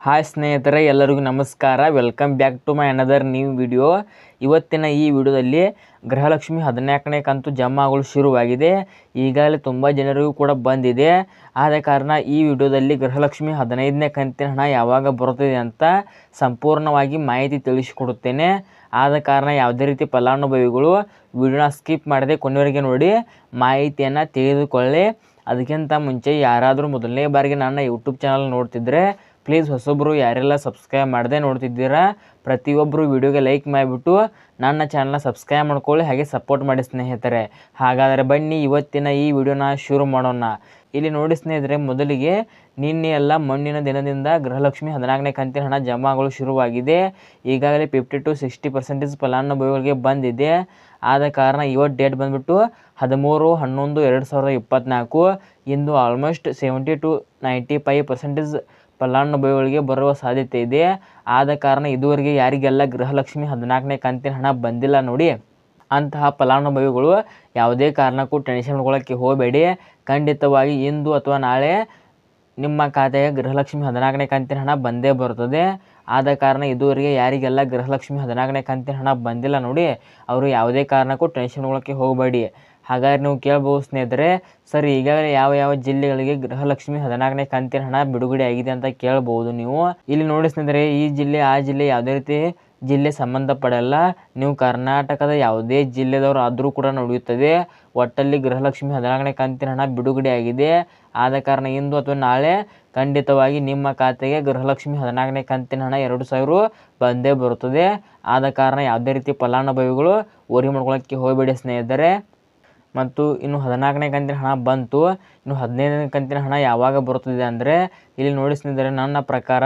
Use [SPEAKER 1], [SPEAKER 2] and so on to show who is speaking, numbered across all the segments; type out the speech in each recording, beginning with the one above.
[SPEAKER 1] Hi ಸ್ನೇಹಿತರೆ, ಎಲ್ಲರಿಗೂ ನಮಸ್ಕಾರ. Welcome back to my another new video ಇವತ್ತಿನ ಈ ವಿಡಿಯೋದಲ್ಲಿ ಗೃಹಲಕ್ಷ್ಮಿ ಹದಿನಾಲ್ಕನೇ ಕಂತು ಜಮಾ ಆಗಲು ಶುರುವಾಗಿದೆ. ಈಗಾಗಲೇ ತುಂಬ ಜನರಿಗೂ ಕೂಡ ಬಂದಿದೆ. ಆದ ಕಾರಣ ಈ ವಿಡಿಯೋದಲ್ಲಿ ಗೃಹಲಕ್ಷ್ಮಿ ಹದಿನೈದನೇ ಕಂತಿನ ಹಣ ಯಾವಾಗ ಬರುತ್ತದೆ ಅಂತ ಸಂಪೂರ್ಣವಾಗಿ ಮಾಹಿತಿ ತಿಳಿಸಿಕೊಡುತ್ತೇನೆ. ಆದ ಕಾರಣ ಯಾವುದೇ ರೀತಿ ಫಲಾನುಭವಿಗಳು ವಿಡಿಯೋನ ಸ್ಕಿಪ್ ಮಾಡದೆ ಕೊನೆಯವರೆಗೆ ನೋಡಿ ಮಾಹಿತಿಯನ್ನು ತಿಳಿದುಕೊಳ್ಳಿ ಅದಕ್ಕಿಂತ ಮುಂಚೆ ಯಾರಾದರೂ ಮೊದಲನೇ ಬಾರಿಗೆ ನನ್ನ ಯೂಟ್ಯೂಬ್ ಚಾನಲ್ ನೋಡ್ತಿದ್ರೆ ಪ್ಲೀಸ್ ಹೊಸೊಬ್ಬರು ಯಾರೆಲ್ಲ ಸಬ್ಸ್ಕ್ರೈಬ್ ಮಾಡದೆ ನೋಡ್ತಿದ್ದೀರಾ ಪ್ರತಿಯೊಬ್ಬರು ವಿಡಿಯೋಗೆ ಲೈಕ್ ಮಾಡಿಬಿಟ್ಟು ನನ್ನ ಚಾನಲ್ನ ಸಬ್ಸ್ಕ್ರೈಬ್ ಮಾಡ್ಕೊಳ್ಳಿ, ಹಾಗೆ ಸಪೋರ್ಟ್ ಮಾಡಿ ಸ್ನೇಹಿತರೆ. ಹಾಗಾದರೆ ಬನ್ನಿ ಇವತ್ತಿನ ಈ ವಿಡಿಯೋನ ಶುರು ಮಾಡೋಣ. ಇಲ್ಲಿ ನೋಡಿ ಸ್ನೇಹಿತರೆ, ಮೊದಲಿಗೆ ನಿನ್ನೆ ಎಲ್ಲ ಮಣ್ಣಿನ ದಿನದಿಂದ ಗೃಹಲಕ್ಷ್ಮಿ ಹದಿನಾಲ್ಕನೇ ಕಂತಿನ ಹಣ ಜಮಾ ಆಗಲು ಶುರುವಾಗಿದೆ. ಈಗಾಗಲೇ ಫಿಫ್ಟಿ ಟು ಸಿಕ್ಸ್ಟಿ ಪರ್ಸೆಂಟೇಜ್ ಫಲಾನುಭವಿಗಳಿಗೆ ಬಂದಿದೆ. ಆದ ಕಾರಣ ಇವತ್ತು ಡೇಟ್ ಬಂದುಬಿಟ್ಟು ಹದಿಮೂರು, ಹನ್ನೊಂದು, ಎರಡು ಸಾವಿರದ ಇಪ್ಪತ್ತ್ನಾಲ್ಕು ಇಂದು almost seventy to ninety five percentage ಫಲಾನುಭವಿಗಳಿಗೆ ಬರುವ ಸಾಧ್ಯತೆ ಇದೆ. ಆದ ಕಾರಣ ಇದುವರೆಗೆ ಯಾರಿಗೆಲ್ಲ ಗೃಹಲಕ್ಷ್ಮಿ ಹದಿನಾಲ್ಕನೇ ಕಂತಿನ ಹಣ ಬಂದಿಲ್ಲ ನೋಡಿ, ಅಂತಹ ಫಲಾನುಭವಿಗಳು ಯಾವುದೇ ಕಾರಣಕ್ಕೂ ಟೆನ್ಷನ್ ಮಾಡ್ಕೊಳ್ಳೋಕ್ಕೆ ಹೋಗಬೇಡಿ. ಖಂಡಿತವಾಗಿ ಇಂದು ಅಥವಾ ನಾಳೆ ನಿಮ್ಮ ಖಾತೆಗೆ ಗೃಹಲಕ್ಷ್ಮಿ ಹದಿನಾಲ್ಕನೇ ಕಂತಿನ ಹಣ ಬಂದೇ ಬರುತ್ತದೆ. ಆದ ಕಾರಣ ಇದುವರೆಗೆ ಯಾರಿಗೆಲ್ಲ ಗೃಹಲಕ್ಷ್ಮಿ ಹದಿನಾಲ್ಕನೇ ಕಂತಿನ ಹಣ ಬಂದಿಲ್ಲ ನೋಡಿ, ಅವರು ಯಾವುದೇ ಕಾರಣಕ್ಕೂ ಟೆನ್ಷನ್ ಮಾಡ್ಕೊಳ್ಳೋಕ್ಕೆ ಹೋಗಬೇಡಿ. ಹಾಗಾದ್ರೆ ನೀವು ಕೇಳ್ಬೋದು ಸ್ನೇಹಿತರೆ. ಸರ್, ಈಗಾಗಲೇ ಯಾವ ಯಾವ ಜಿಲ್ಲೆಗಳಿಗೆ ಗೃಹಲಕ್ಷ್ಮಿ ಹದಿನಾಲ್ಕನೇ ಕಂತಿನ ಹಣ ಬಿಡುಗಡೆ ಆಗಿದೆ ಅಂತ ಕೇಳ್ಬೋದು ನೀವು. ಇಲ್ಲಿ ನೋಡಿ ಸ್ನೇಹಿತರೆ, ಈ ಜಿಲ್ಲೆ, ಆ ಜಿಲ್ಲೆ ಯಾವುದೇ ರೀತಿ ಜಿಲ್ಲೆ ಸಂಬಂಧಪಡಲ್ಲ. ನೀವು ಕರ್ನಾಟಕದ ಯಾವುದೇ ಜಿಲ್ಲೆದವರು ಆದರೂ ಕೂಡ ನಡೆಯುತ್ತದೆ. ಒಟ್ಟಲ್ಲಿ ಗೃಹಲಕ್ಷ್ಮಿ ಹದಿನಾಲ್ಕನೇ ಕಂತಿನ ಹಣ ಬಿಡುಗಡೆ ಆಗಿದೆ. ಆದ ಕಾರಣ ಇಂದು ಅಥವಾ ನಾಳೆ ಖಂಡಿತವಾಗಿ ನಿಮ್ಮ ಖಾತೆಗೆ ಗೃಹಲಕ್ಷ್ಮಿ ಹದಿನಾಲ್ಕನೇ ಕಂತಿನ ಹಣ ಎರಡು ಸಾವಿರ ಬಂದೇ ಬರುತ್ತದೆ. ಆದ ಕಾರಣ ಯಾವುದೇ ರೀತಿ ಫಲಾನುಭವಿಗಳು ಓರಿ ಮಾಡ್ಕೊಳ್ಳೋಕ್ಕೆ ಹೋಗಬೇಡಿ ಸ್ನೇಹಿತರೆ. ಮತ್ತು ಇನ್ನು ಹದಿನಾಲ್ಕನೇ ಕಂತಿನ ಹಣ ಬಂತು. ಇನ್ನು ಹದಿನೈದನೇ ಕಂತಿನ ಹಣ ಯಾವಾಗ ಬರುತ್ತದೆ ಅಂದರೆ ಇಲ್ಲಿ ನೋಡಿ ಸ್ನೇಹಿತರೆ ನನ್ನ ಪ್ರಕಾರ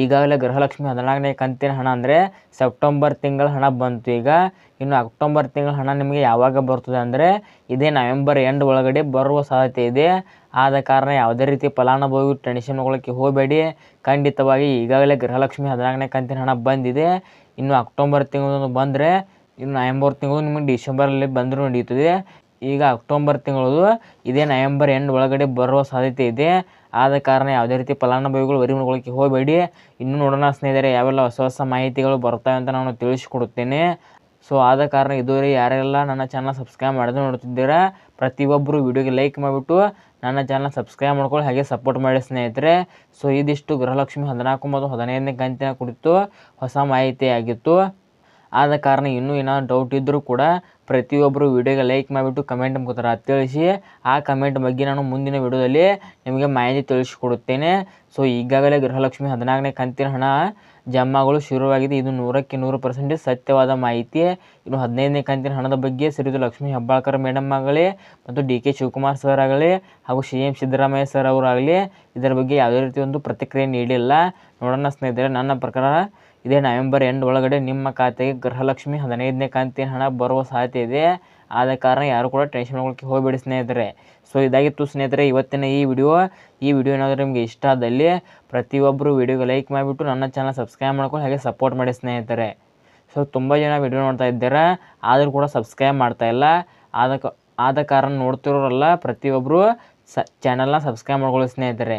[SPEAKER 1] ಈಗಾಗಲೇ ಗೃಹಲಕ್ಷ್ಮಿ ಹದಿನಾಲ್ಕನೇ ಕಂತಿನ ಹಣ ಅಂದರೆ ಸೆಪ್ಟೆಂಬರ್ ತಿಂಗಳ ಹಣ ಬಂತು ಈಗ. ಇನ್ನು ಅಕ್ಟೋಬರ್ ತಿಂಗಳ ಹಣ ನಿಮಗೆ ಯಾವಾಗ ಬರ್ತದೆ ಅಂದರೆ ಇದೇ ನವೆಂಬರ್ ಎಂಡ್ ಒಳಗಡೆ ಬರುವ ಸಾಧ್ಯತೆ ಇದೆ. ಆದ ಕಾರಣ ಯಾವುದೇ ರೀತಿ ಫಲಾನುಭವಿ ಟೆನ್ಷನ್ ಒಳಗೆ ಹೋಗಬೇಡಿ. ಖಂಡಿತವಾಗಿ ಈಗಾಗಲೇ ಗೃಹಲಕ್ಷ್ಮಿ ಹದಿನಾಲ್ಕನೇ ಕಂತಿನ ಹಣ ಬಂದಿದೆ. ಇನ್ನು ಅಕ್ಟೋಬರ್ ತಿಂಗಳು ಬಂದರೆ ಇನ್ನು ನವೆಂಬರ್ ತಿಂಗಳು ನಿಮಗೆ ಡಿಸೆಂಬರಲ್ಲಿ ಬಂದರೂ ನಡೆಯುತ್ತದೆ. ಈಗ ಅಕ್ಟೋಬರ್ ತಿಂಗಳದು ಇದೇ ನವೆಂಬರ್ ಎಂಡ್ ಒಳಗಡೆ ಬರುವ ಸಾಧ್ಯತೆ ಇದೆ. ಆದ ಕಾರಣ ಯಾವುದೇ ರೀತಿ ಫಲಾನುಭವಿಗಳು ವರಿ ಮಾಡ್ಕೊಳ್ಳೋಕ್ಕೆ ಹೋಗಬೇಡಿ. ಇನ್ನೂ ನೋಡೋಣ ಸ್ನೇಹಿತರೆ, ಯಾವೆಲ್ಲ ಹೊಸ ಹೊಸ ಮಾಹಿತಿಗಳು ಬರ್ತವೆ ಅಂತ ನಾನು ತಿಳಿಸಿಕೊಡುತ್ತೇನೆ. ಸೊ ಆದ ಕಾರಣ ಇದುವರೆಗೆ ಯಾರೆಲ್ಲ ನನ್ನ ಚಾನಲ್ ಸಬ್ಸ್ಕ್ರೈಬ್ ಮಾಡದೆ ನೋಡ್ತಿದ್ದೀರಾ ಪ್ರತಿಯೊಬ್ಬರು ವಿಡಿಯೋಗೆ ಲೈಕ್ ಮಾಡಿಬಿಟ್ಟು ನನ್ನ ಚಾನಲ್ ಸಬ್ಸ್ಕ್ರೈಬ್ ಮಾಡ್ಕೊಳ್ಳಿ, ಹಾಗೆ ಸಪೋರ್ಟ್ ಮಾಡಿ ಸ್ನೇಹಿತರೆ. ಸೊ ಇದಿಷ್ಟು ಗೃಹಲಕ್ಷ್ಮಿ ಹದಿನಾಲ್ಕು ಮತ್ತು ಹದಿನೈದನೇ ಕಂತಿನ ಕುರಿತು ಹೊಸ ಮಾಹಿತಿಯಾಗಿತ್ತು. ಆದ ಕಾರಣ ಇನ್ನೂ ಏನಾದ್ರು ಡೌಟ್ ಇದ್ದರೂ ಕೂಡ ಪ್ರತಿಯೊಬ್ಬರು ವಿಡಿಯೋಗೆ ಲೈಕ್ ಮಾಡಿಬಿಟ್ಟು ಕಮೆಂಟ್ ಮುಖಾಂತರ ತಿಳಿಸಿ, ಆ ಕಮೆಂಟ್ ಬಗ್ಗೆ ನಾನು ಮುಂದಿನ ವಿಡಿಯೋದಲ್ಲಿ ನಿಮಗೆ ಮಾಹಿತಿ ತಿಳಿಸಿಕೊಡುತ್ತೇನೆ. ಸೊ ಈಗಾಗಲೇ ಗೃಹಲಕ್ಷ್ಮಿ ಹದಿನಾಲ್ಕನೇ ಕಂತಿನ ಹಣ ಜಮಾಗಳು ಶುರುವಾಗಿದೆ. ಇದು ನೂರಕ್ಕೆ ನೂರು ಪರ್ಸೆಂಟೇಜ್ ಸತ್ಯವಾದ ಮಾಹಿತಿ. ಇನ್ನು ಹದಿನೈದನೇ ಕಂತಿನ ಹಣದ ಬಗ್ಗೆ ಶ್ರೀಯುತ ಲಕ್ಷ್ಮೀ ಹೆಬ್ಬಾಳ್ಕರ್ ಮೇಡಮ್ ಆಗಲಿ ಮತ್ತು ಡಿ ಕೆ ಶಿವಕುಮಾರ್ ಸರ್ ಆಗಲಿ ಹಾಗೂ ಸಿ ಎಂ ಸಿದ್ದರಾಮಯ್ಯ ಸರ್ ಅವರಾಗಲಿ ಇದರ ಬಗ್ಗೆ ಯಾವುದೇ ರೀತಿ ಒಂದು ಪ್ರತಿಕ್ರಿಯೆ ನೀಡಿಲ್ಲ. ನೋಡೋಣ ಸ್ನೇಹಿತರೆ, ನನ್ನ ಪ್ರಕಾರ ಇದೇ ನವೆಂಬರ್ ಎಂಡ್ ಒಳಗಡೆ ನಿಮ್ಮ ಖಾತೆಗೆ ಗೃಹಲಕ್ಷ್ಮಿ ಹದಿನೈದನೇ ಕಂತಿನ ಹಣ ಬರುವ ಸಾಧ್ಯತೆ ಇದೆ. ಆದ ಕಾರಣ ಯಾರು ಕೂಡ ಟೆನ್ಷನ್ ಮಾಡ್ಕೊಳಕ್ಕೆ ಹೋಗಬೇಡಿ ಸ್ನೇಹಿತರೆ. ಸೊ ಇದಾಗಿತ್ತು ಸ್ನೇಹಿತರೆ, ಇವತ್ತಿನ ಈ ವಿಡಿಯೋ ಈ ವಿಡಿಯೋ ಏನಾದರೂ ನಿಮಗೆ ಇಷ್ಟ ಆದಲ್ಲಿ ಪ್ರತಿಯೊಬ್ಬರು ವಿಡಿಯೋಗೆ ಲೈಕ್ ಮಾಡಿಬಿಟ್ಟು ನನ್ನ ಚಾನಲ್ ಸಬ್ಸ್ಕ್ರೈಬ್ ಮಾಡ್ಕೊಂಡು ಹಾಗೆ ಸಪೋರ್ಟ್ ಮಾಡಿ ಸ್ನೇಹಿತರೆ. ಸೊ ತುಂಬ ಜನ ವಿಡಿಯೋ ನೋಡ್ತಾ ಇದ್ದಾರೆ. ಆದರೂ ಕೂಡ ಸಬ್ಸ್ಕ್ರೈಬ್ ಮಾಡ್ತಾ ಇಲ್ಲ. ಆದ ಆದ ಕಾರಣ ನೋಡ್ತಿರೋರಲ್ಲ ಪ್ರತಿಯೊಬ್ಬರು ಸ ಚಾನಲ್ನ ಸಬ್ಸ್ಕ್ರೈಬ್ ಮಾಡ್ಕೊಳ್ಳಿ ಸ್ನೇಹಿತರೆ.